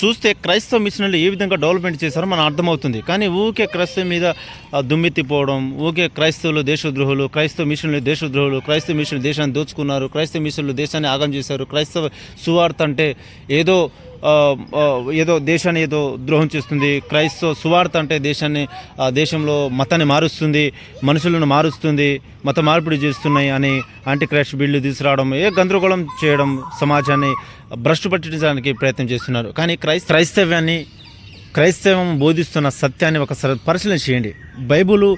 చూస్తే క్రైస్తవ మిషన్లు ఏ విధంగా డెవలప్మెంట్ చేశారో మనం అర్థమవుతుంది. కానీ ఊకే క్రైస్తవ మీద దుమ్మెత్తిపోవడం ఊకే క్రైస్తవులు దేశద్రోహులు క్రైస్తవ మిషన్లు దేశద్రోహులు క్రైస్తవ మిషన్లు దేశాన్ని దోచుకున్నారు క్రైస్తవ మిషన్లు దేశాన్ని ఆగం చేశారు క్రైస్తవ సువార్త అంటే ఏదో ఏదో దేశాన్ని ఏదో ద్రోహం చేస్తుంది క్రైస్తవ సువార్త అంటే దేశాన్ని దేశంలో మతాన్ని మారుస్తుంది మనుషులను మారుస్తుంది మత మార్పిడి చేస్తున్నాయి అని యాంటీ క్రైస్ట్ బిల్లు తీసుకురావడం ఏ గందరగోళం చేయడం సమాజాన్ని భ్రష్టు పట్టించడానికి ప్రయత్నం చేస్తున్నారు. కానీ క్రైస్త క్రైస్తవ్యాన్ని క్రైస్తవం బోధిస్తున్న సత్యాన్ని ఒకసారి పరిశీలన చేయండి. బైబులు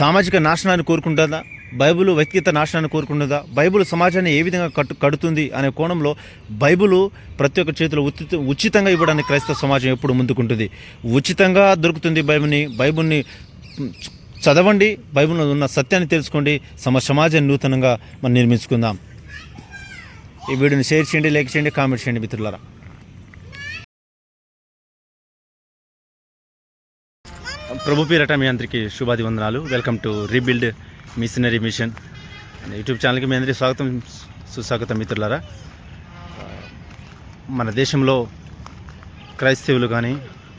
సామాజిక నాశనాన్ని కోరుకుంటుందా? బైబుల్ వ్యక్తిగత నాశనాన్ని కోరుకుంటుందా? బైబుల్ సమాజాన్ని ఏ విధంగా కట్టు కడుతుంది అనే కోణంలో బైబుల్ ప్రతి ఒక్క చేతిలో ఉచిత ఉచితంగా ఇవ్వడానికి క్రైస్తవ సమాజం ఎప్పుడు ముందుకుంటుంది. ఉచితంగా దొరుకుతుంది బైబుల్ని బైబుల్ని చదవండి బైబిల్లో ఉన్న సత్యాన్ని తెలుసుకోండి సమ సమాజాన్ని నూతనంగా మనం నిర్మించుకుందాం. ఈ వీడియోని షేర్ చేయండి లైక్ చేయండి కామెంట్ చేయండి మిత్రులారా. ప్రభు పేరట మీ అందరికీ శుభాభివందనాలు. Welcome to rebuild missionary mission YouTube ఛానల్కి మీ అందరికీ స్వాగతం సుస్వాగతం మిత్రులారా. మన దేశంలో క్రైస్తవులు కానీ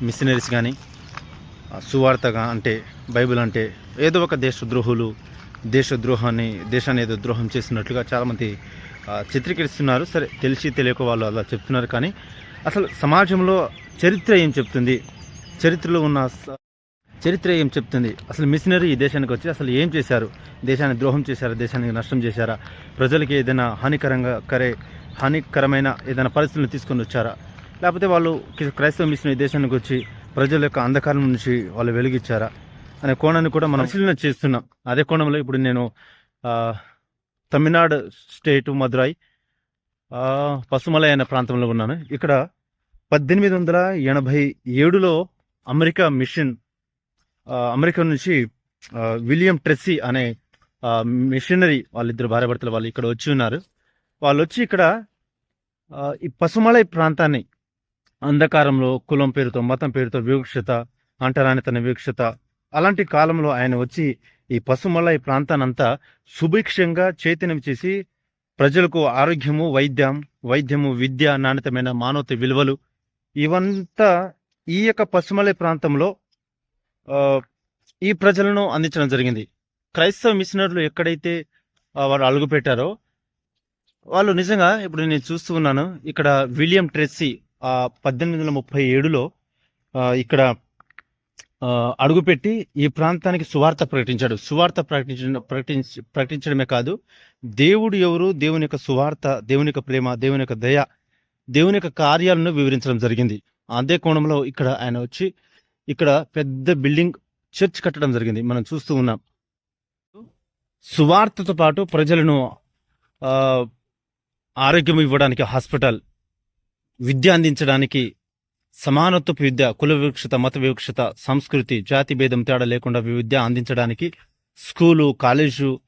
మిషనరీస్ కానీ సువార్తగా అంటే బైబిల్ అంటే ఏదో ఒక దేశద్రోహులు దేశద్రోహాన్ని దేశాన్ని ఏదో ద్రోహం చేసినట్లుగా చాలామంది చిత్రీకరిస్తున్నారు. సరే తెలిసి తెలియక వాళ్ళు అలా చెప్తున్నారు కానీ అసలు సమాజంలో చరిత్ర ఏం చెప్తుంది? చరిత్రలో ఉన్న స- చరిత్ర ఏం చెప్తుంది? అసలు మిషనరీ ఈ దేశానికి వచ్చి అసలు ఏం చేశారు? దేశాన్ని ద్రోహం చేశారా? దేశానికి నష్టం చేశారా? ప్రజలకి ఏదైనా హానికరంగా కరే హానికరమైన ఏదైనా పరిస్థితులను తీసుకొని వచ్చారా? లేకపోతే వాళ్ళు క్రైస్తవ మిషన్ ఈ దేశానికి వచ్చి ప్రజల యొక్క అంధకారం నుంచి వాళ్ళు వెలిగించారా? అనే కోణాన్ని కూడా మనం పరిశీలన చేస్తున్నాం. అదే కోణంలో ఇప్పుడు నేను తమిళనాడు స్టేట్ మదురై ఆ, పసుమలై అనే ప్రాంతంలో ఉన్నాను. ఇక్కడ పద్దెనిమిది వందల ఎనభై ఏడులో అమెరికా మిషన్ అమెరికా నుంచి విలియం ట్రెస్సీ అనే మిషనరీ వాళ్ళిద్దరు భార్యాభర్తలు వాళ్ళు ఇక్కడ వచ్చి ఉన్నారు. వాళ్ళు వచ్చి ఇక్కడ ఈ పసుమలై ప్రాంతాన్ని అంధకారంలో కులం పేరుతో మతం పేరుతో వివక్షత అంటరానితన వివక్షత అలాంటి కాలంలో ఆయన వచ్చి ఈ పసుమలై ప్రాంతానంతా సుభిక్షంగా చైతన్యం చేసి ప్రజలకు ఆరోగ్యము వైద్యం వైద్యము విద్య నాణ్యతమైన మానవత విలువలు ఇవంతా ఈ యొక్క పశుమలై ప్రాంతంలో ఈ ప్రజలను అందించడం జరిగింది. క్రైస్తవ మిషనర్లు ఎక్కడైతే వారు అడుగుపెట్టారో వాళ్ళు నిజంగా ఇప్పుడు నేను చూస్తూ ఉన్నాను. ఇక్కడ విలియం ట్రెస్సీ పద్దెనిమిది వందల ముప్పై ఏడులో ఇక్కడ అడుగుపెట్టి ఈ ప్రాంతానికి సువార్త ప్రకటించాడు. సువార్త ప్రకటించడం ప్రకటించ ప్రకటించడమే కాదు దేవుడు ఎవరు? దేవుని యొక్క సువార్త దేవుని యొక్క ప్రేమ దేవుని యొక్క దయ దేవుని యొక్క కార్యాలను వివరించడం జరిగింది. అదే కోణంలో ఇక్కడ ఆయన వచ్చి ఇక్కడ పెద్ద బిల్డింగ్ చర్చ్ కట్టడం జరిగింది. మనం చూస్తూ ఉన్నాం. సువార్తతో పాటు ప్రజలను ఆరోగ్యం ఇవ్వడానికి హాస్పిటల్ విద్య అందించడానికి సమానత్వపు విద్య కుల వివక్షత మత వివక్షత సంస్కృతి జాతి భేదం తేడా లేకుండా విద్య అందించడానికి స్కూలు కాలేజు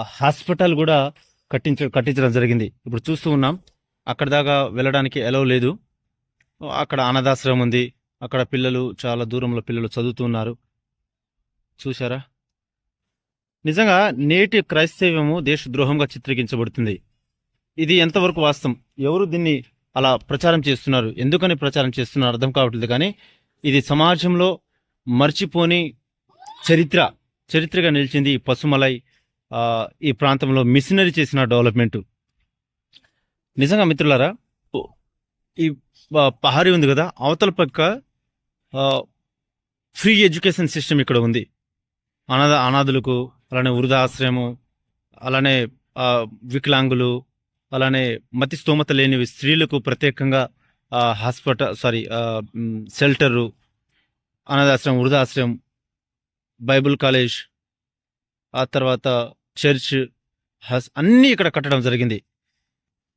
హాస్పిటల్ కూడా కట్టించ కట్టించడం జరిగింది. ఇప్పుడు చూస్తూ ఉన్నాం. అక్కడ దాకా వెళ్ళడానికి ఎలవ్ లేదు. అక్కడ అనాథాశ్రమం ఉంది. అక్కడ పిల్లలు చాలా దూరంలో పిల్లలు చదువుతున్నారు చూశారా? నిజంగా నేటి క్రైస్తవ్యము దేశద్రోహంగా చిత్రీకరించబడుతుంది. ఇది ఎంతవరకు వాస్తవం? ఎవరు దీన్ని అలా ప్రచారం చేస్తున్నారు. ఎందుకని ప్రచారం చేస్తున్నారు అర్థం కావట్లేదు కానీ ఇది సమాజంలో మర్చిపోని చరిత్ర చరిత్రగా నిలిచింది ఈ పసుమలై ఈ ప్రాంతంలో మిషనరీ చేసిన డెవలప్మెంట్. నిజంగా మిత్రులారా ఈ పహారీ ఉంది కదా అవతల పక్క ఫ్రీ ఎడ్యుకేషన్ సిస్టమ్ ఇక్కడ ఉంది. అనాథ అనాథులకు అలానే వృధాశ్రయము అలానే వికలాంగులు అలానే మతి స్తోమత లేని స్త్రీలకు ప్రత్యేకంగా హాస్పిటల్ సారీ షెల్టరు అనాథాశ్రమం వృద్ధాశ్రమం బైబుల్ కాలేజ్ ఆ తర్వాత చర్చ్ హస్ అన్నీ ఇక్కడ కట్టడం జరిగింది.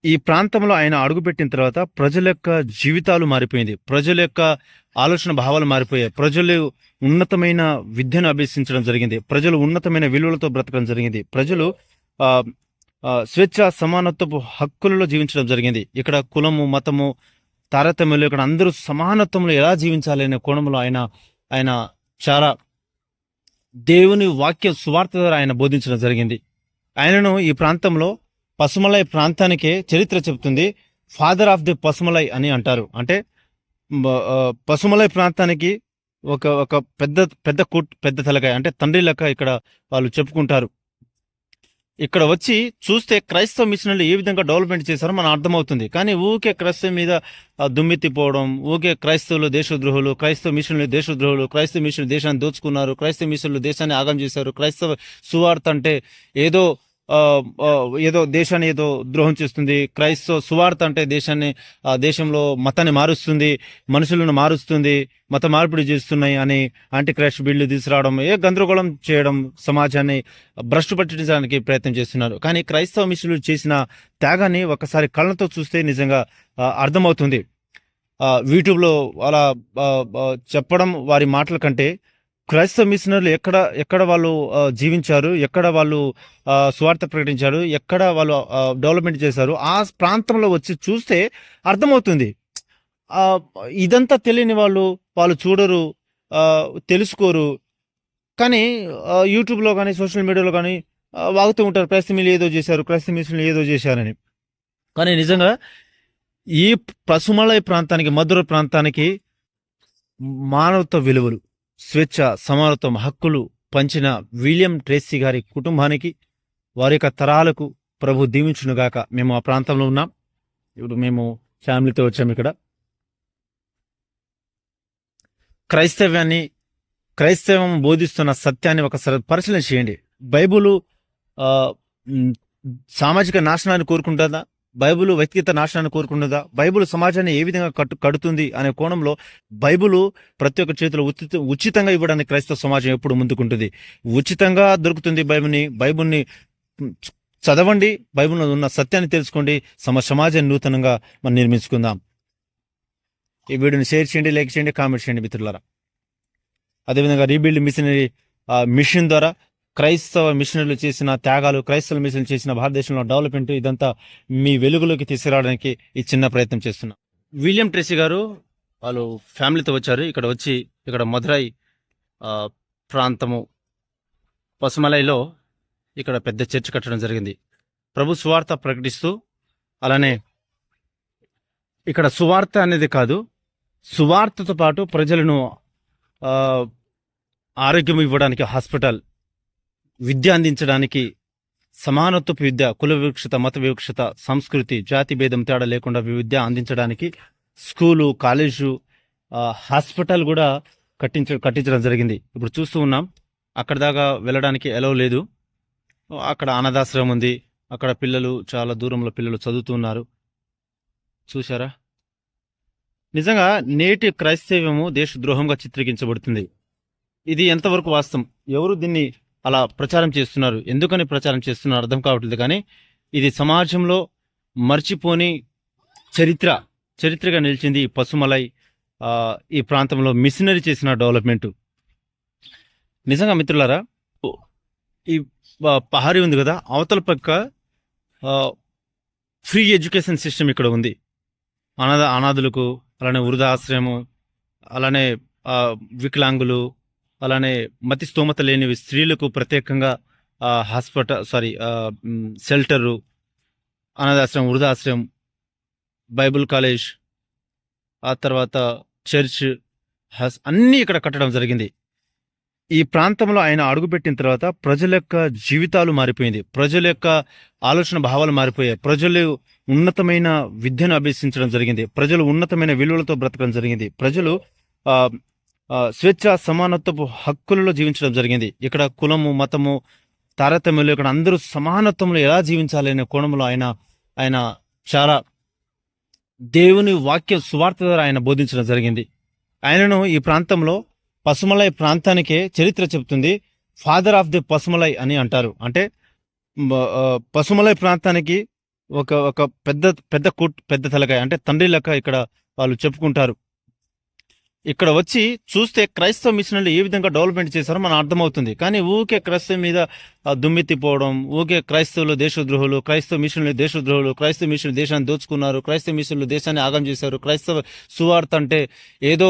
ఈ ప్రాంతంలో ఆయన అడుగుపెట్టిన తర్వాత ప్రజల యొక్క జీవితాలు మారిపోయింది. ప్రజల యొక్క ఆలోచన భావాలు మారిపోయాయి. ప్రజలు ఉన్నతమైన విద్యను అభ్యసించడం జరిగింది. ప్రజలు ఉన్నతమైన విలువలతో బ్రతకడం జరిగింది. ప్రజలు స్వేచ్ఛ సమానత్వపు హక్కులలో జీవించడం జరిగింది. ఇక్కడ కులము మతము తారతమ్యంలో ఇక్కడ అందరూ సమానత్వంలో ఎలా జీవించాలి అనే కోణంలో ఆయన ఆయన చాలా దేవుని వాక్య సువార్త ద్వారా ఆయన బోధించడం జరిగింది. ఆయనను ఈ ప్రాంతంలో పసుమలై ప్రాంతానికే చరిత్ర చెబుతుంది. ఫాదర్ ఆఫ్ ది పసుమలై అని అంటారు. అంటే మ- పసుమలై ప్రాంతానికి ఒక ఒక పెద్ద పెద్ద కుట్ పెద్ద తలకాయ అంటే తండ్రి లెక్క ఇక్కడ వాళ్ళు చెప్పుకుంటారు. ఇక్కడ వచ్చి చూస్తే క్రైస్తవ మిషన్లు ఏ విధంగా డెవలప్మెంట్ చేశారో మనం అర్థమవుతుంది. కానీ ఊకే క్రైస్తవ మీద దుమ్మెత్తిపోవడం ఊకే క్రైస్తవులు దేశద్రోహులు క్రైస్తవ మిషన్లు దేశద్రోహులు క్రైస్తవ మిషన్లు దేశాన్ని దోచుకున్నారు క్రైస్తవ మిషన్లు దేశాన్ని ఆగం చేశారు క్రైస్తవ సువార్త అంటే ఏదో ఏదో దేశాన్ని ఏదో ద్రోహం చేస్తుంది. క్రైస్తవ సువార్త అంటే దేశాన్ని దేశంలో మతాన్ని మారుస్తుంది మనుషులను మారుస్తుంది మత మార్పిడి చేస్తున్నాయి అని యాంటీ క్రైస్ట్ బిల్లు తీసుకురావడం ఏ గందరగోళం చేయడం సమాజాన్ని భ్రష్టు పట్టించడానికి ప్రయత్నం చేస్తున్నారు. కానీ క్రైస్తవ మిషన్లు చేసిన త్యాగాన్ని ఒకసారి కళ్ళతో చూస్తే నిజంగా అర్థమవుతుంది. యూట్యూబ్లో అలా చెప్పడం వారి మాటల కంటే క్రైస్తవ మిషనర్లు ఎక్కడ ఎక్కడ వాళ్ళు జీవించారు ఎక్కడ వాళ్ళు స్వార్థ ప్రకటించారు ఎక్కడ వాళ్ళు డెవలప్మెంట్ చేశారు ఆ ప్రాంతంలో వచ్చి చూస్తే అర్థమవుతుంది. ఇదంతా తెలియని వాళ్ళు వాళ్ళు చూడరు తెలుసుకోరు. కానీ యూట్యూబ్లో కానీ సోషల్ మీడియాలో కానీ వాగుతూ ఉంటారు క్రైస్తవ ఏదో చేశారు క్రైస్తవ మిషన్లు ఏదో చేశారని. కానీ నిజంగా ఈ పసుమలై ప్రాంతానికి మధుర ప్రాంతానికి మానవత్వ విలువలు. స్వేచ్ఛ సమానత్వం హక్కులు పంచిన విలియం ట్రేసీ గారి కుటుంబానికి వారి యొక్క తరాలకు ప్రభు దీవించునుగాక. మేము ఆ ప్రాంతంలో ఉన్నాం. ఇప్పుడు మేము ఫ్యామిలీతో వచ్చాము ఇక్కడ. క్రైస్తవ్యాన్ని క్రైస్తవం బోధిస్తున్న సత్యాన్ని ఒకసారి పరిశీలన చేయండి. బైబుల్ సామాజిక నాశనాన్ని కోరుకుంటుందా? బైబుల్ వ్యక్తిగత నాశనాన్ని కోరుకుంటుందా బైబుల్ సమాజాన్ని ఏ విధంగా కట్టు కడుతుంది అనే కోణంలో బైబుల్ ప్రతి ఒక్క చేతిలో ఉచిత ఉచితంగా ఇవ్వడానికి క్రైస్తవ సమాజం ఎప్పుడు ముందుకుంటుంది. ఉచితంగా దొరుకుతుంది బైబుల్ని బైబుల్ని చదవండి బైబిల్లో ఉన్న సత్యాన్ని తెలుసుకోండి సమ సమాజాన్ని నూతనంగా మనం నిర్మించుకుందాం. ఈ వీడియోని షేర్ చేయండి లైక్ చేయండి కామెంట్ చేయండి మిత్రులారా. అదేవిధంగా రీబిల్డ్ మిషనరీ మిషన్ ద్వారా క్రైస్తవ మిషనరీలు చేసిన త్యాగాలు క్రైస్తవ మిషన్లు చేసిన భారతదేశంలో డెవలప్మెంట్ ఇదంతా మీ వెలుగులోకి తీసుకురావడానికి ఈ చిన్న ప్రయత్నం చేస్తున్నాం. విలియం ట్రెసీ గారు వాళ్ళు ఫ్యామిలీతో వచ్చారు. ఇక్కడ వచ్చి ఇక్కడ మధురై ప్రాంతము పసుమలైలో ఇక్కడ పెద్ద చర్చ్ కట్టడం జరిగింది. ప్రభు సువార్త ప్రకటిస్తూ అలానే ఇక్కడ సువార్త అనేది కాదు సువార్తతో పాటు ప్రజలను ఆరోగ్యం ఇవ్వడానికి హాస్పిటల్ విద్య అందించడానికి సమానత్వపు విద్య కుల వివక్షత మత వివక్షత సంస్కృతి జాతి భేదం తేడా లేకుండా విద్య అందించడానికి స్కూలు కాలేజు హాస్పిటల్ కూడా కట్టించ కట్టించడం జరిగింది. ఇప్పుడు చూస్తూ ఉన్నాం. అక్కడ దాకా వెళ్ళడానికి ఎలవ్ లేదు. అక్కడ అనాథాశ్రమం ఉంది. అక్కడ పిల్లలు చాలా దూరంలో పిల్లలు చదువుతున్నారు చూశారా? నిజంగా నేటి క్రైస్తవ్యము దేశద్రోహంగా చిత్రీకరించబడుతుంది. ఇది ఎంతవరకు వాస్తవం? ఎవరు దీన్ని అలా ప్రచారం చేస్తున్నారు. ఎందుకని ప్రచారం చేస్తున్నారు అర్థం కావట్లేదు కానీ ఇది సమాజంలో మర్చిపోని చరిత్ర చరిత్రగా నిలిచింది ఈ పసుమలై ఈ ప్రాంతంలో మిషనరీ చేసిన డెవలప్మెంట్. నిజంగా మిత్రులారా ఈ పహారీ ఉంది కదా అవతల పక్క ఫ్రీ ఎడ్యుకేషన్ సిస్టమ్ ఇక్కడ ఉంది. అనాథ అనాథులకు అలానే వృధాశ్రయము అలానే వికలాంగులు అలానే మతి స్తోమత లేని స్త్రీలకు ప్రత్యేకంగా హాస్పిటల్ సారీ షెల్టరు అనాథాశ్రమం వృధాశ్రయం బైబుల్ కాలేజ్ ఆ తర్వాత చర్చ్ హస్ అన్నీ ఇక్కడ కట్టడం జరిగింది. ఈ ప్రాంతంలో ఆయన అడుగుపెట్టిన తర్వాత ప్రజల యొక్క జీవితాలు మారిపోయింది. ప్రజల యొక్క ఆలోచన భావాలు మారిపోయాయి. ప్రజలు ఉన్నతమైన విద్యను అభ్యసించడం జరిగింది. ప్రజలు ఉన్నతమైన విలువలతో బ్రతకడం జరిగింది. ప్రజలు స్వేచ్ఛ సమానత్వపు హక్కులలో జీవించడం జరిగింది. ఇక్కడ కులము మతము తారతమ్యంలో ఇక్కడ అందరూ సమానత్వంలో ఎలా జీవించాలి అనే కోణంలో ఆయన ఆయన చాలా దేవుని వాక్య సువార్త ద్వారా ఆయన బోధించడం జరిగింది. ఆయనను ఈ ప్రాంతంలో పసుమలై ప్రాంతానికే చరిత్ర చెబుతుంది. ఫాదర్ ఆఫ్ ది పసుమలై అని అంటారు. అంటే పసుమలై ప్రాంతానికి ఒక ఒక పెద్ద పెద్ద కుట్ పెద్ద తలకాయ అంటే తండ్రి లెక్క ఇక్కడ వాళ్ళు చెప్పుకుంటారు. ఇక్కడ వచ్చి చూస్తే క్రైస్తవ మిషనరీలు ఏ విధంగా డెవలప్మెంట్ చేశారో మనం అర్థమవుతుంది. కానీ ఊకే క్రైస్తవ మీద దుమ్మెత్తిపోవడం ఊకే క్రైస్తవులు దేశద్రోహులు క్రైస్తవ మిషన్లు దేశద్రోహులు క్రైస్తవ మిషన్లు దేశాన్ని దోచుకున్నారు క్రైస్తవ మిషన్లు దేశాన్ని ఆగం చేశారు క్రైస్తవ సువార్త అంటే ఏదో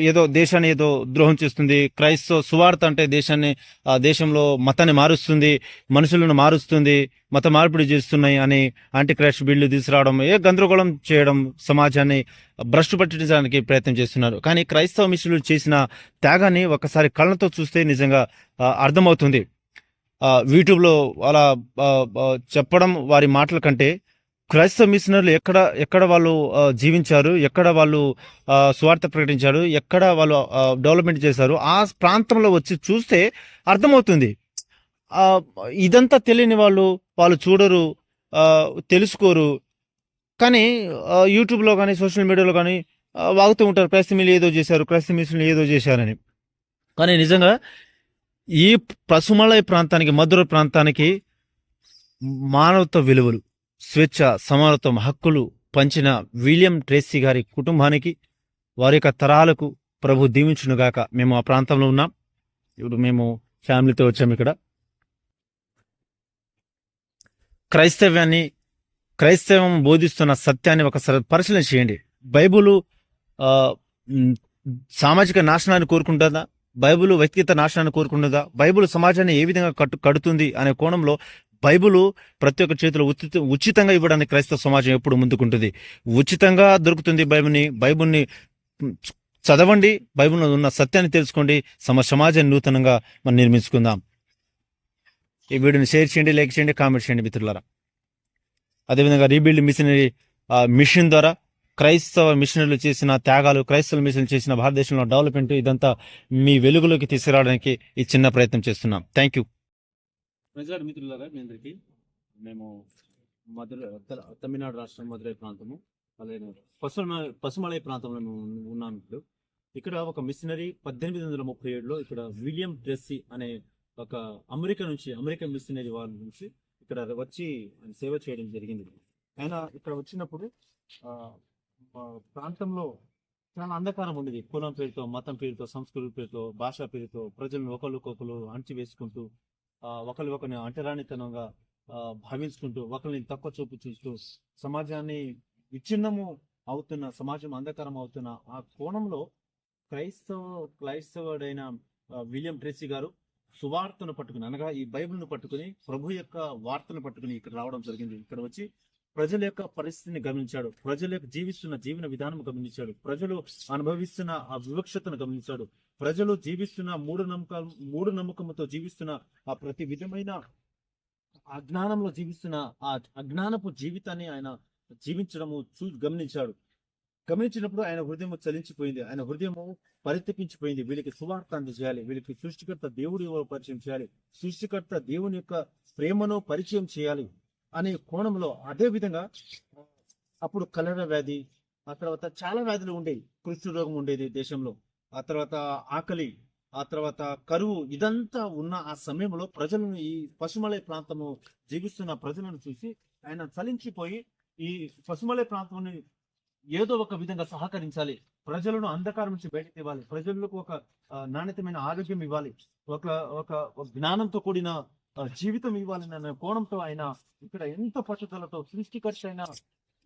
ఏదో దేశాన్ని ఏదో ద్రోహం చేస్తుంది. క్రైస్తవ సువార్త అంటే దేశాన్ని ఆ దేశంలో మతాన్ని మారుస్తుంది మనుషులను మారుస్తుంది మత మార్పిడి చేస్తున్నాయి అని యాంటీ క్రైస్ట్ బిల్లు తీసుకురావడం ఏ గందరగోళం చేయడం సమాజాన్ని భ్రష్టు పట్టించడానికి ప్రయత్నం చేస్తున్నారు. కానీ క్రైస్తవ మిషన్లు చేసిన త్యాగాన్ని ఒకసారి కళ్ళతో చూస్తే నిజంగా అర్థమవుతుంది. యూట్యూబ్లో అలా చెప్పడం వారి మాటల కంటే క్రైస్తవ మిషనర్లు ఎక్కడ ఎక్కడ వాళ్ళు జీవించారు ఎక్కడ వాళ్ళు స్వార్థ ప్రకటించారు ఎక్కడ వాళ్ళు డెవలప్మెంట్ చేశారు ఆ ప్రాంతంలో వచ్చి చూస్తే అర్థమవుతుంది. ఇదంతా తెలియని వాళ్ళు వాళ్ళు చూడరు తెలుసుకోరు. కానీ యూట్యూబ్లో కానీ సోషల్ మీడియాలో కానీ వాగుతూ ఉంటారు క్రైస్తవ ఏదో చేశారు క్రైస్తవ మిషన్లు ఏదో చేశారని. కానీ నిజంగా ఈ పసుమలై ప్రాంతానికి మధుర ప్రాంతానికి మానవత్వ విలువలు. స్వేచ్ఛ సమానత్వం హక్కులు పంచిన విలియం ట్రేసీ గారి కుటుంబానికి వారి యొక్క తరాలకు ప్రభు దీవించునుగాక మేము ఆ ప్రాంతంలో ఉన్నాం. ఇప్పుడు మేము ఫ్యామిలీతో వచ్చాము ఇక్కడ. క్రైస్తవ్యాన్ని క్రైస్తవం బోధిస్తున్న సత్యాన్ని ఒకసారి పరిశీలన చేయండి. బైబుల్ ఆ, సామాజిక నాశనాన్ని కోరుకుంటుందా? బైబుల్ వ్యక్తిగత నాశనాన్ని కోరుకుంటుందా? బైబుల్ సమాజాన్ని ఏ విధంగా కట్టు కడుతుంది అనే కోణంలో బైబుల్ ప్రతి ఒక్క చేతిలో ఉచిత ఉచితంగా ఇవ్వడానికి క్రైస్తవ సమాజం ఎప్పుడు ముందుకుంటుంది? ఉచితంగా దొరుకుతుంది బైబిల్ని బైబిల్ని చదవండి బైబిల్లో ఉన్న సత్యాన్ని తెలుసుకోండి సమ సమాజాన్ని నూతనంగా మనం నిర్మించుకుందాం. ఈ వీడియోని షేర్ చేయండి లైక్ చేయండి కామెంట్ చేయండి మిత్రులారా. అదేవిధంగా రీబిల్డ్ మిషనరీ మిషన్ ద్వారా క్రైస్తవ మిషనరీలు చేసిన త్యాగాలు క్రైస్తవ మిషన్లు చేసిన భారతదేశంలో డెవలప్మెంట్ ఇదంతా మీ వెలుగులోకి తీసుకురావడానికి ఈ చిన్న ప్రయత్నం చేస్తున్నాం. థ్యాంక్ యూ ప్రజల మిత్రులారా మీ అందరికీ? మేము మధుర తమిళనాడు రాష్ట్రం మధురై ప్రాంతము అలాగే పశుమ పశుమలై ప్రాంతంలో మేము ఉన్నాం ఇప్పుడు. ఇక్కడ ఒక మిషనరీ పద్దెనిమిది వందల ముప్పై ఏడులో ఇక్కడ విలియం డ్రెస్సీ అనే ఒక అమెరికా నుంచి అమెరికన్ మిషనరీ వాళ్ళ నుంచి ఇక్కడ వచ్చి సేవ చేయడం జరిగింది. ఆయన ఇక్కడ వచ్చినప్పుడు ప్రాంతంలో చాలా అంధకారం ఉండేది. కులం పేరుతో మతం పేరుతో సంస్కృతి పేరుతో భాష పేరుతో ప్రజలను ఒకరికొకరు అంచి వేసుకుంటూ ఒకరి ఒకరిని అంటరానితనంగా భావించుకుంటూ ఒకరిని తక్కువ చూపు చూస్తూ సమాజాన్ని విచ్ఛిన్నము అవుతున్న సమాజం అంధకారం అవుతున్న ఆ కోణంలో క్రైస్తవ క్రైస్తవుడైన విలియం ట్రేసీ గారు సువార్తను పట్టుకుని అనగా ఈ బైబిల్ను పట్టుకుని ప్రభు యొక్క వార్తను పట్టుకుని ఇక్కడ రావడం జరిగింది. ఇక్కడ వచ్చి ప్రజల యొక్క పరిస్థితిని గమనించాడు. ప్రజల యొక్క జీవిస్తున్న జీవన విధానం గమనించాడు. ప్రజలు అనుభవిస్తున్న ఆ వివక్షతను గమనించాడు. ప్రజలు జీవిస్తున్న మూఢ నమ్మకాలు మూఢ నమ్మకంతో జీవిస్తున్న ఆ ప్రతి విధమైన అజ్ఞానంలో జీవిస్తున్న ఆ అజ్ఞానపు జీవితాన్ని ఆయన జీవించడము చూ గమనించాడు. గమనించినప్పుడు ఆయన హృదయం చలించిపోయింది. ఆయన హృదయము పరితపించిపోయింది. వీళ్ళకి సువార్త అందజేయాలి. వీళ్ళకి సృష్టికర్త దేవుడి పరిచయం చేయాలి? సృష్టికర్త దేవుని యొక్క ప్రేమను పరిచయం చేయాలి. అనే కోణంలో అదే విధంగా అప్పుడు కలర వ్యాధి ఆ తర్వాత చాలా వ్యాధులు ఉండేవి. కుష్ఠ రోగం ఉండేది దేశంలో. ఆ తర్వాత ఆకలి ఆ తర్వాత కరువు ఇదంతా ఉన్న ఆ సమయంలో ప్రజలను ఈ పశుమలై ప్రాంతము జీవిస్తున్న ప్రజలను చూసి ఆయన చలించిపోయి ఈ పశుమలై ప్రాంతాన్ని ఏదో ఒక విధంగా సహకరించాలి. ప్రజలను అంధకారం నుంచి బయటకు ఇవ్వాలి ప్రజలకు ఒక నాణ్యతమైన ఆరోగ్యం ఇవ్వాలి. ఒక ఒక జ్ఞానంతో కూడిన జీవితం ఇవ్వాలని అనే కోణంతో ఆయన ఇక్కడ ఎంత పట్టుదలతో సృష్టికర్త అయిన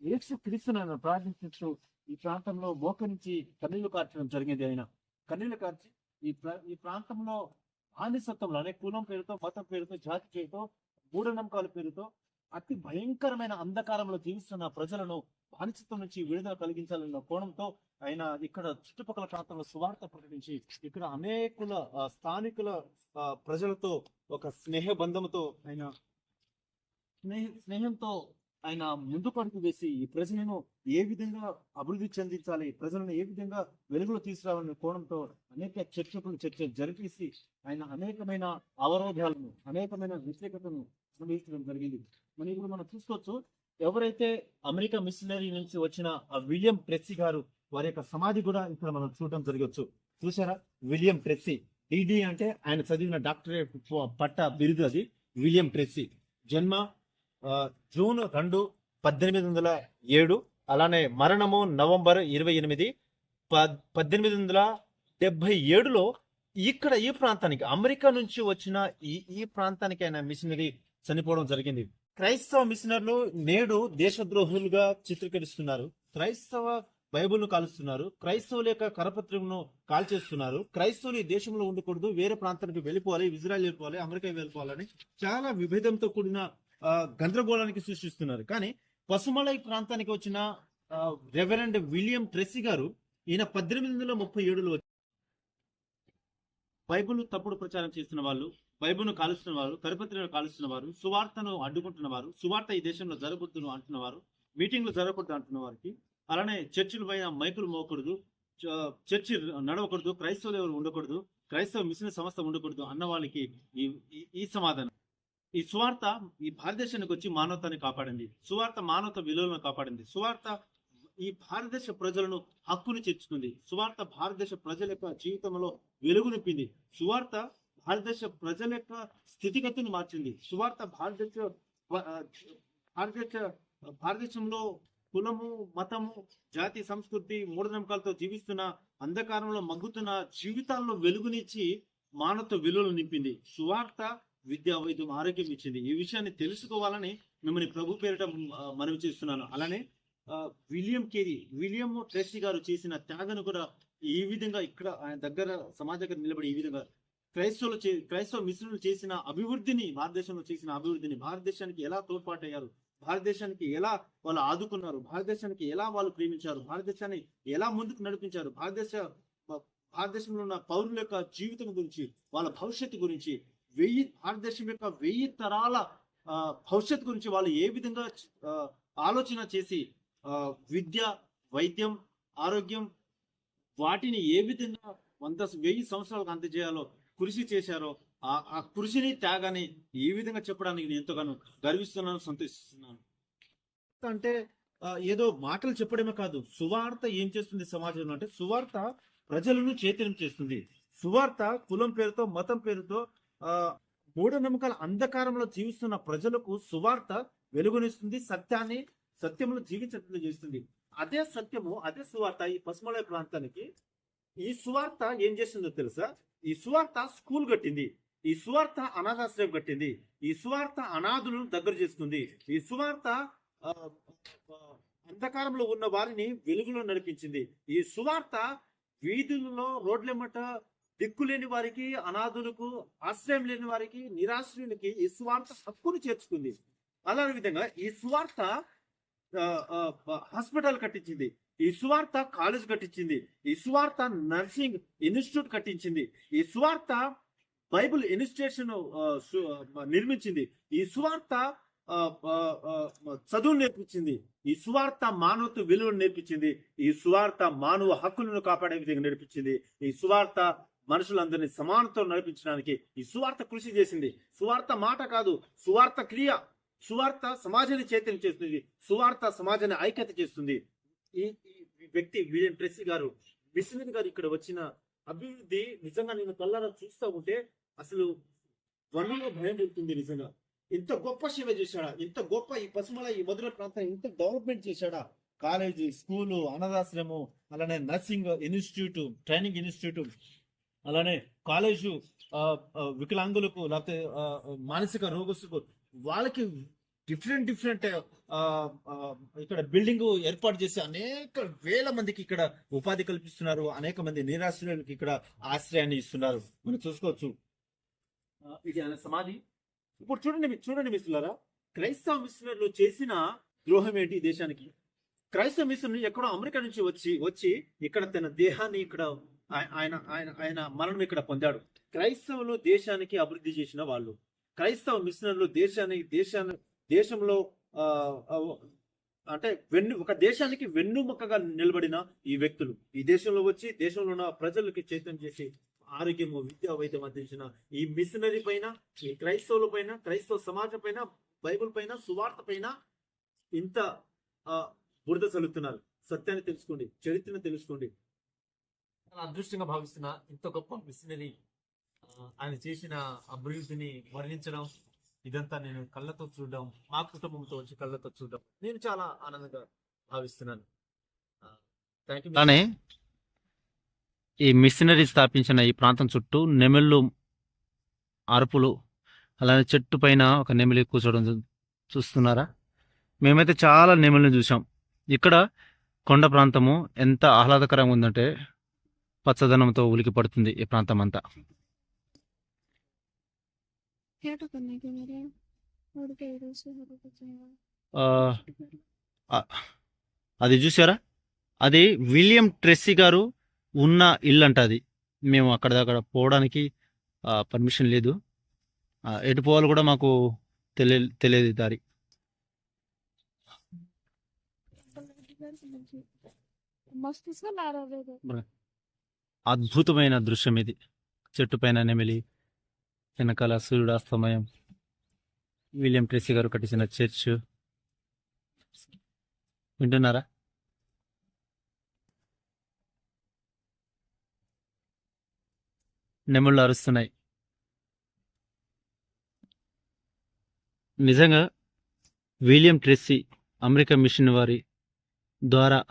ఏసు క్రీస్తును ఆయన ఈ ప్రాంతంలో మోకరించి కన్నీళ్ళు కార్చడం జరిగింది ఆయన. కన్నీళ్ళు కార్చి ఈ ఈ ప్రాంతంలో ఆనిసత్వంలో అనే కులం పేరుతో మతం పేరుతో జాతి పేరుతో మూఢనమ్మకాల పేరుతో అతి భయంకరమైన అంధకారంలో జీవిస్తున్న ప్రజలను బానిసత్వం నుంచి విడుదల కలిగించాలన్న కోణంతో ఆయన ఇక్కడ చుట్టుపక్కల ప్రాంతంలో సువార్త ప్రకటించి ఇక్కడ అనేకుల స్థానికుల ప్రజలతో ఒక స్నేహ బంధంతో ఆయన స్నేహ స్నేహంతో ఆయన ముందుకు అడుగు వేసి ఈ ప్రజలను ఏ విధంగా అభివృద్ధి చెందించాలి ప్రజలను ఏ విధంగా వెలుగులో తీసుకురావాలనే కోణంతో అనేక చర్చకులు చర్చ జరిపేసి ఆయన అనేకమైన అవరోధాలను అనేకమైన వ్యతిరేకతను అనుభవించడం జరిగింది. మనం ఇప్పుడు మనం చూసుకోవచ్చు ఎవరైతే అమెరికా మిషనరీ నుంచి వచ్చిన ఆ విలియం ప్రెస్సీ గారు వారి యొక్క సమాధి కూడా ఇక్కడ మనం చూడడం జరగవచ్చు చూసారా విలియం ప్రెస్సీ. డిడి అంటే ఆయన చదివిన డాక్టరేట్ పట్ట బిరుదు అది. William Pressey. జన్మ జూన్ రెండు పద్దెనిమిది వందల ఏడు అలానే మరణము నవంబర్ ఇరవై ఎనిమిది ప- పద్దెనిమిది వందల డెబ్బై ఏడులో ఇక్కడ ఈ ప్రాంతానికి అమెరికా నుంచి వచ్చిన ఈ ఈ ప్రాంతానికి ఆయన మిషనరీ చనిపోవడం జరిగింది. క్రైస్తవ మిషనర్లు నేడు దేశద్రోహులుగా చిత్రీకరిస్తున్నారు. క్రైస్తవ బైబుల్ను కాలుస్తున్నారు. క్రైస్తవుల యొక్క కరపత్రంను కాల్చేస్తున్నారు. క్రైస్తవులు ఈ దేశంలో ఉండకూడదు వేరే ప్రాంతానికి వెళ్ళిపోవాలి ఇజ్రాయల్ వెళ్ళిపోవాలి అమెరికా వెళ్ళిపోవాలని చాలా విభేదంతో కూడిన గందరగోళానికి సృష్టిస్తున్నారు. కానీ పసుమలై ప్రాంతానికి వచ్చిన రెవరెండ్ విలియం ట్రెస్సీ గారు ఈయన పద్దెనిమిది వందల ముప్పై ఏడులో బైబుల్ తప్పుడు ప్రచారం చేస్తున్న వాళ్ళు బైబుల్ను కాలుస్తున్న వారు కరపత్రికను కాలుస్తున్న వారు సువార్తను అడ్డుకుంటున్న వారు సువార్త ఈ దేశంలో జరగొద్దును అంటున్న వారు మీటింగ్లు జరగకూడదు అంటున్న వారికి అలానే చర్చిల పైన మైకులు మోకూడదు చ- చర్చి నడవకూడదు క్రైస్తవులు ఎవరు ఉండకూడదు క్రైస్తవ మిషన్ సంస్థ ఉండకూడదు అన్న వాళ్ళకి ఈ- ఈ సమాధానం. ఈ సువార్త ఈ భారతదేశానికి వచ్చి మానవతాన్ని కాపాడింది. సువార్త మానవత విలువలను కాపాడింది. సువార్త ఈ భారతదేశ ప్రజలను హక్కును చేర్చుకుంది. సువార్త భారతదేశ ప్రజల యొక్క జీవితంలో వెలుగునిప్పింది సువార్త భారతదేశ ప్రజల యొక్క స్థితిగతిని మార్చింది. సువార్త భారతదేశ భారతదేశ భారతదేశంలో కులము మతము జాతి సంస్కృతి మూఢనమ్మకాలతో జీవిస్తున్న అంధకారంలో మగ్గుతున్న జీవితాల్లో వెలుగునిచ్చి మానవత విలువలు నింపింది. సువార్త విద్యా వైద్యం ఆరోగ్యం ఇచ్చింది. ఈ విషయాన్ని తెలుసుకోవాలని మిమ్మల్ని ప్రభు పేరిట మనవి చేస్తున్నాను. అలానే విలియం కేరీ విలియం ట్రెస్సీ గారు చేసిన త్యాగను కూడా ఈ విధంగా ఇక్కడ ఆయన దగ్గర సమాజ దగ్గర నిలబడి ఈ విధంగా క్రైస్తవులు క్రైస్తవ మిశ్రులు చేసిన అభివృద్ధిని భారతదేశంలో చేసిన అభివృద్ధిని భారతదేశానికి ఎలా తోడ్పాటయ్యారు భారతదేశానికి ఎలా వాళ్ళు ఆదుకున్నారు భారతదేశానికి ఎలా వాళ్ళు ప్రేమించారు భారతదేశాన్ని ఎలా ముందుకు నడిపించారు భారతదేశ భారతదేశంలో ఉన్న పౌరుల యొక్క జీవితం గురించి వాళ్ళ భవిష్యత్తు గురించి వెయ్యి భారతదేశం యొక్క వెయ్యి తరాల భవిష్యత్తు గురించి వాళ్ళు ఏ విధంగా ఆలోచన చేసి విద్య వైద్యం ఆరోగ్యం వాటిని ఏ విధంగా వంద వెయ్యి సంవత్సరాలకు అందజేయాలో కృషి చేశారో ఆ ఆ కృషిని త్యాగాన్ని ఏ విధంగా చెప్పడానికి నేను ఎంతగానో గర్విస్తున్నాను సంతోషిస్తున్నాను. అంటే ఏదో మాటలు చెప్పడమే కాదు సువార్త ఏం చేస్తుంది సమాజంలో అంటే సువార్త ప్రజలను చైతన్యం చేస్తుంది. సువార్త కులం పేరుతో మతం పేరుతో మూఢనమ్మకాల అంధకారంలో జీవిస్తున్న ప్రజలకు సువార్త వెలుగునిస్తుంది సత్యాన్ని సత్యంలో జీవించట్లు చేస్తుంది. అదే సత్యము అదే సువార్త ఈ పశ్చిమలయ ప్రాంతానికి ఈ సువార్త ఏం చేస్తుందో తెలుసా? ఈ సువార్త స్కూల్ కట్టింది. ఈ సువార్త అనాథాశ్రయం కట్టింది. ఈ సువార్త అనాథులను దగ్గర చేసుకుంది ఈ సువార్త అంధకారంలో ఉన్న వారిని వెలుగులో నడిపించింది. ఈ సువార్త వీధులలో రోడ్లెమ్మట దిక్కులేని వారికి అనాథులకు ఆశ్రయం లేని వారికి నిరాశ్రయునికి ఈ స్వార్థ హక్కును చేర్చుకుంది. అలానే విధంగా ఈ స్వార్థ హాస్పిటల్ కట్టించింది. ఈ స్వార్థ కాలేజ్ కట్టించింది. ఈ స్వార్థ నర్సింగ్ ఇన్స్టిట్యూట్ కట్టించింది. ఈ స్వార్థ బైబిల్ ఇన్స్టిట్యూషన్ నిర్మించింది. ఈ స్వార్థ చదువు నేర్పించింది. ఈ స్వార్థ మానవత్వ విలువను నేర్పించింది. ఈ స్వార్థ మానవ హక్కులను కాపాడే విధంగా నేర్పించింది. ఈ స్వార్థ మనుషులందరినీ సమానతో నడిపించడానికి ఈ సువార్త కృషి చేసింది. సువార్త మాట కాదు సువార్త క్రియ. సువార్త సమాజాన్ని చైతన్యం చేస్తుంది. సువార్త సమాజాన్ని ఐక్యత చేస్తుంది. ఈ వ్యక్తి విలియం ట్రెస్సీ గారు మిషనరీ గారు ఇక్కడ వచ్చిన అభివృద్ధి నిజంగా నేను కళ్ళారా చూస్తూ ఉంటే అసలు వన్నులో భయం పుడుతుంది నిజంగా. ఇంత గొప్ప సేవ చేశాడా? ఇంత గొప్ప ఈ పశ్చిమల ఈ మధుర ప్రాంతం ఇంత డెవలప్మెంట్ చేశాడా? కాలేజీ స్కూలు అనాథాశ్రమం అలానే నర్సింగ్ ఇన్స్టిట్యూట్ ట్రైనింగ్ ఇన్స్టిట్యూట్ అలానే కాలేజు వికలాంగులకు లేకపోతే మానసిక రోగస్తులకు వాళ్ళకి డిఫరెంట్ డిఫరెంట్ ఇక్కడ బిల్డింగ్ ఏర్పాటు చేసి అనేక వేల మందికి ఇక్కడ ఉపాధి కల్పిస్తున్నారు. అనేక మంది నిరాశ్రయులకు ఇక్కడ ఆశ్రయాన్ని ఇస్తున్నారు. మనం చూసుకోవచ్చు. ఇది ఆయన సమాధి. ఇప్పుడు చూడండి మీ- చూడండి మిస్టులారా క్రైస్తవ మిషనర్లు చేసిన ద్రోహం ఏంటి దేశానికి? క్రైస్తవ మిషనరీ ఎక్కడో అమెరికా నుంచి వచ్చి వచ్చి ఇక్కడ తన దేహాన్ని ఇక్కడ ఆయన ఆయన ఆయన మరణం ఇక్కడ పొందాడు. క్రైస్తవులు దేశానికి అభివృద్ధి చేసిన వాళ్ళు. క్రైస్తవ మిషనర్లు దేశానికి దేశాన్ని దేశంలో ఆ, అంటే వెన్ను ఒక దేశానికి వెన్నుముకగా నిలబడిన ఈ వ్యక్తులు. ఈ దేశంలో వచ్చి దేశంలో ఉన్న ప్రజలకి చైతన్యం చేసి ఆరోగ్యము విద్య వైద్యం అందించిన ఈ మిషనరీ పైన ఈ క్రైస్తవుల పైన క్రైస్తవ సమాజం పైన బైబిల్ పైన సువార్త పైన ఇంత ఆ, బురద చల్లుతున్నారు. సత్యాన్ని తెలుసుకోండి చరిత్రను తెలుసుకోండి. చాలా అదృష్టంగా భావిస్తున్నా ఇంత గొప్ప మిషనరీ ఆయన చేసిన అభివృద్ధిని వర్ణించడం ఇదంతా నేను కళ్ళతో చూడడం మా కుటుంబంతో వచ్చి కళ్ళతో చూడడం నేను చాలా ఆనందంగా భావిస్తున్నాను. థ్యాంక్ యూ అలానే ఈ మిషనరీ స్థాపించిన ఈ ప్రాంతం చుట్టూ నెమళ్ళు అరుపులు అలానే చెట్టు పైన ఒక నెమిలి కూర్చోవడం చూ- చూస్తున్నారా? మేమైతే చాలా నెమలిని చూసాం ఇక్కడ కొండ ప్రాంతము ఎంత ఆహ్లాదకరంగా ఉందంటే పచ్చదనంతో ఉలికి పడుతుంది ఈ ప్రాంతం అంతా అది చూసారా? అది విలియం ట్రెస్సీ గారు ఉన్న ఇల్లు అంట అది. మేము అక్కడ అక్కడ పోవడానికి పర్మిషన్ లేదు. ఎటు పోవాలో కూడా మాకు తెలియ తెలియదు దారి. మస్తు అద్భుతమైన దృశ్యం ఇది. చెట్టు పైన నెమిలి వెనకాల సూర్యుడాస్తమయం విలియం ట్రెస్సీ గారు కట్టించిన చర్చ్. వింటున్నారా? నెమళ్ళు అరుస్తున్నాయి. నిజంగా విలియం ట్రెస్సీ అమెరికా మిషన్ వారి ద్వారా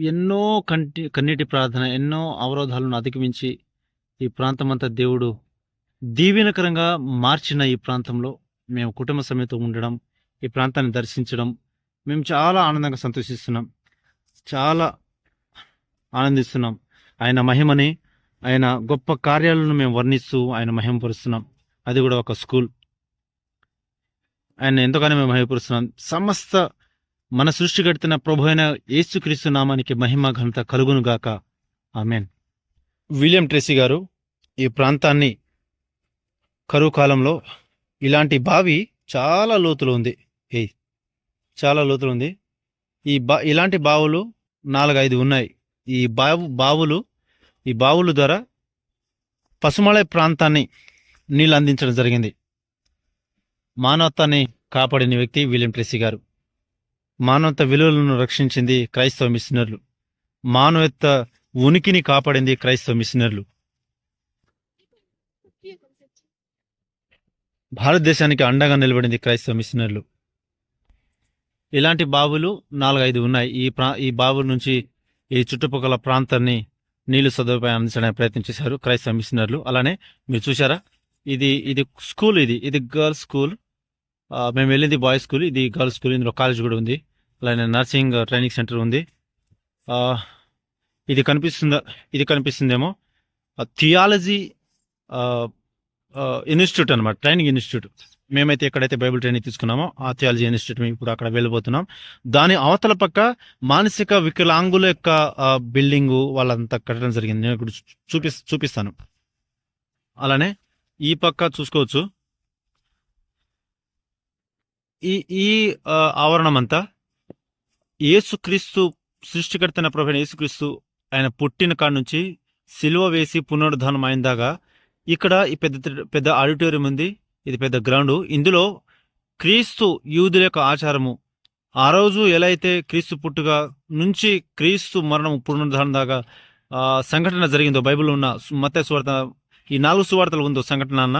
ఎన్నో కంటి కన్నీటి ప్రార్థన ఎన్నో అవరోధాలను అధిగమించి ఈ ప్రాంతమంతా దేవుడు దీవెనకరంగా మార్చిన ఈ ప్రాంతంలో మేము కుటుంబ సమేతం ఉండడం ఈ ప్రాంతాన్ని దర్శించడం మేము చాలా ఆనందంగా సంతోషిస్తున్నాం. చాలా ఆనందిస్తున్నాం. ఆయన మహిమని ఆయన గొప్ప కార్యాలను మేము వర్ణిస్తూ ఆయన మహిమపరుస్తున్నాం అది కూడా ఒక స్కూల్. ఆయన ఎంతగానో మేము మహిమపరుస్తున్నాం. సమస్త మన సృష్టికర్తన ప్రభు అయిన యేసుక్రీస్తు నామానికి మహిమ ఘనత కలుగునుగాక ఆమెన్. విలియం ట్రెసీ గారు ఈ ప్రాంతాన్ని కరువు కాలంలో ఇలాంటి బావి చాలా లోతులో ఉంది. ఏయ్ చాలా లోతులు ఉంది. ఈ బా ఇలాంటి బావులు నాలుగైదు ఉన్నాయి. ఈ బావు బావులు ఈ బావుల ద్వారా పసుమలై ప్రాంతాన్ని నీళ్ళు అందించడం జరిగింది. మానవత్వాన్ని కాపాడిన వ్యక్తి విలియం ట్రెసీ గారు. మానవత విలువలను రక్షించింది క్రైస్తవ మిషనర్లు. మానవత ఉనికిని కాపాడింది క్రైస్తవ మిషనర్లు. భారతదేశానికి అండగా నిలబడింది క్రైస్తవ మిషనర్లు. ఇలాంటి బావులు నాలుగైదు ఉన్నాయి. ఈ ప్రా ఈ బావుల నుంచి ఈ చుట్టుపక్కల ప్రాంతాన్ని నీళ్ళు సదుపాయం అందించడానికి ప్రయత్నం చేశారు క్రైస్తవ మిషనర్లు. అలానే మీరు చూసారా ఇది ఇది స్కూల్ ఇది. ఇది గర్ల్స్ స్కూల్. మేము వెళ్ళింది బాయ్స్ స్కూల్ ఇది గర్ల్స్ స్కూల్ ఇందులో కాలేజ్ కూడా ఉంది. అలానే నర్సింగ్ ట్రైనింగ్ సెంటర్ ఉంది. ఇది కనిపిస్తుందా ఇది కనిపిస్తుందేమో. థియాలజీ ఇన్స్టిట్యూట్ అనమాట ట్రైనింగ్ ఇన్స్టిట్యూట్ మేమైతే ఎక్కడైతే బైబిల్ ట్రైనింగ్ తీసుకున్నామో ఆ థియాలజీ ఇన్స్టిట్యూట్ మేము ఇప్పుడు అక్కడ వెళ్ళిపోతున్నాం దాని అవతల పక్క మానసిక వికలాంగుల యొక్క బిల్డింగు వాళ్ళంతా కట్టడం జరిగింది. నేను ఇప్పుడు చూపి చూపిస్తాను. అలానే ఈ పక్క చూసుకోవచ్చు. ఈ ఈ ఆవరణమంతా ఆవరణం అంతా యేసుక్రీస్తు సృష్టికర్తన ప్రభు యేసుక్రీస్తు ఆయన పుట్టిన కాడ నుంచి సిలువ వేసి పునరుద్ధానం అయిందాగా ఇక్కడ ఈ పెద్ద పెద్ద ఆడిటోరియం ఉంది ఇది పెద్ద గ్రౌండ్. ఇందులో క్రీస్తు యూదుల యొక్క ఆచారము ఆ రోజు ఎలా అయితే క్రీస్తు పుట్టుక నుంచి క్రీస్తు మరణం పునరుద్ధానం దాకా సంఘటన జరిగిందో బైబిల్లో ఉన్న మత సువార్త ఈ నాలుగు సువార్తలు ఉందో సంఘటన అన్న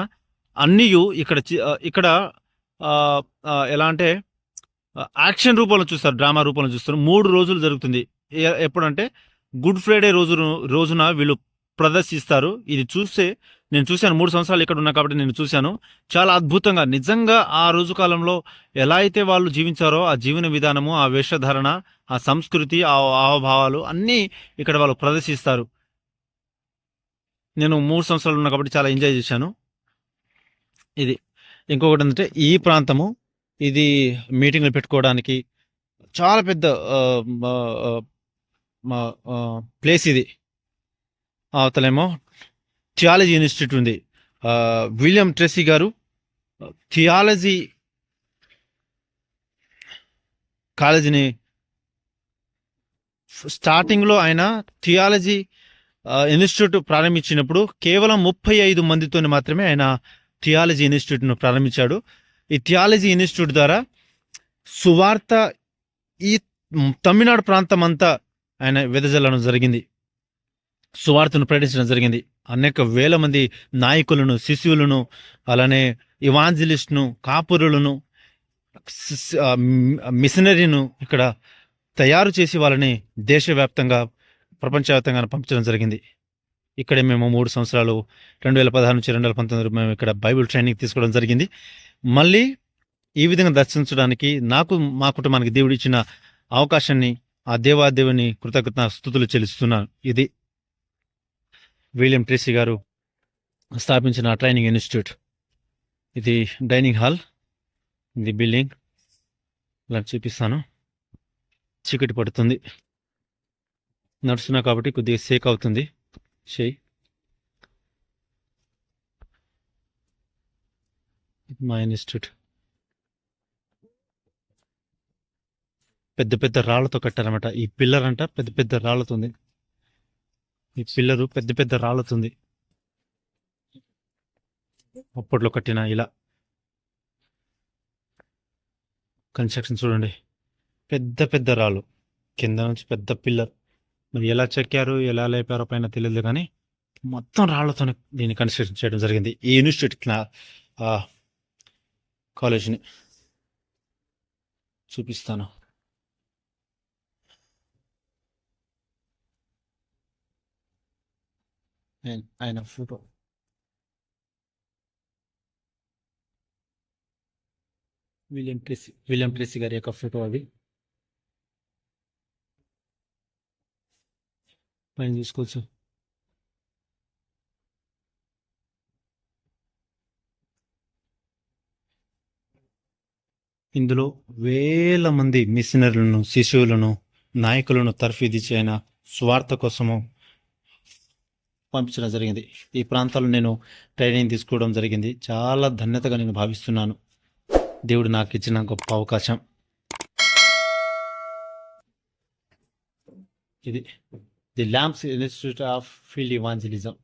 అన్నీ ఇక్కడ చి- ఇక్కడ ఎలా అంటే యాక్షన్ రూపంలో చూస్తారు డ్రామా రూపంలో చూస్తారు. మూడు రోజులు జరుగుతుంది. ఎప్పుడంటే గుడ్ ఫ్రైడే రోజు రోజున వీళ్ళు ప్రదర్శిస్తారు. ఇది చూస్తే నేను చూశాను మూడు సంవత్సరాలు ఇక్కడ ఉన్నా కాబట్టి నేను చూశాను. చాలా అద్భుతంగా నిజంగా ఆ రోజు కాలంలో ఎలా అయితే వాళ్ళు జీవించారో ఆ జీవన విధానము ఆ వేషధారణ ఆ సంస్కృతి ఆ హావభావాలు అన్నీ ఇక్కడ వాళ్ళు ప్రదర్శిస్తారు. నేను మూడు సంవత్సరాలు ఉన్నా కాబట్టి చాలా ఎంజాయ్ చేశాను. ఇది. ఇంకొకటి ఏంటంటే ఈ ప్రాంతము ఇది మీటింగ్లు పెట్టుకోవడానికి చాలా పెద్ద మా, ప్లేస్ ఇది. అవతలేమో థియాలజీ ఇన్స్టిట్యూట్ ఉంది. విలియం ట్రెసీ గారు థియాలజీ కాలేజీని స్టార్టింగ్లో ఆయన థియాలజీ ఇన్స్టిట్యూట్ ప్రారంభించినప్పుడు కేవలం ముప్పై ఐదు మందితో మాత్రమే ఆయన థియాలజీ ఇన్స్టిట్యూట్ను ప్రారంభించాడు. ఈ థియాలజీ ఇన్స్టిట్యూట్ ద్వారా సువార్త ఈ తమిళనాడు ప్రాంతం అంతా ఆయన వెదజల్లడం జరిగింది. సువార్తను ప్రకటించడం జరిగింది. అనేక వేల మంది నాయకులను శిశువులను అలానే ఇవాంజలిస్ట్ను కాపురులను మిషనరీను ఇక్కడ తయారు చేసి వాళ్ళని దేశవ్యాప్తంగా ప్రపంచవ్యాప్తంగా పంపించడం జరిగింది. ఇక్కడే మేము మూడు సంవత్సరాలు రెండు వేల పదహారు నుంచి రెండు వేల పంతొమ్మిది మేము ఇక్కడ బైబిల్ ట్రైనింగ్ తీసుకోవడం జరిగింది. మళ్ళీ ఈ విధంగా దర్శించడానికి నాకు మా కుటుంబానికి దేవుడు ఇచ్చిన అవకాశాన్ని ఆ దేవాదేవుని కృతజ్ఞత స్థుతులు చెల్లిస్తున్నాను. ఇది విలియం ట్రేసీ గారు స్థాపించిన ట్రైనింగ్ ఇన్స్టిట్యూట్. ఇది డైనింగ్ హాల్. ఇది బిల్డింగ్. ఇలా చూపిస్తాను. చీకటి పడుతుంది. నడుస్తున్నా కాబట్టి కొద్దిగా సేక్ అవుతుంది. చేయి మా ఇన్స్టిట్యూట్ పెద్ద పెద్ద రాళ్ళతో కట్టారన్నమాట. ఈ పిల్లర్ అంట పెద్ద పెద్ద రాళ్ళతుంది. ఈ పిల్లరు పెద్ద పెద్ద రాళ్ళతుంది. అప్పట్లో కట్టిన ఇలా. కన్స్ట్రక్షన్ చూడండి. పెద్ద పెద్ద రాళ్ళు. కింద నుంచి పెద్ద పిల్లర్. మరి ఎలా చెక్కారు ఎలా లేపారో పైన తెలియదు కానీ మొత్తం రాళ్ళతోనే దీన్ని కన్స్ట్రక్షన్ చేయడం జరిగింది. ఈ ఇన్స్టిట్యూట్ కాలేజీని చూపిస్తాను. ఆయన- ఆయన photo. William Tracy William Tracy గారి యొక్క ఫోటో అది. పైన చూసుకోవచ్చు. ఇందులో వేల మంది మిషనరీలను శిశువులను నాయకులను తర్ఫీదిచ్చి చేయన స్వార్థ కోసము పంపించడం జరిగింది. ఈ ప్రాంతాల్లో నేను ట్రైనింగ్ తీసుకోవడం జరిగింది. చాలా ధన్యతగా నేను భావిస్తున్నాను. దేవుడు నాకు ఇచ్చిన గొప్ప అవకాశం. ఇది the lamps institute of field evangelism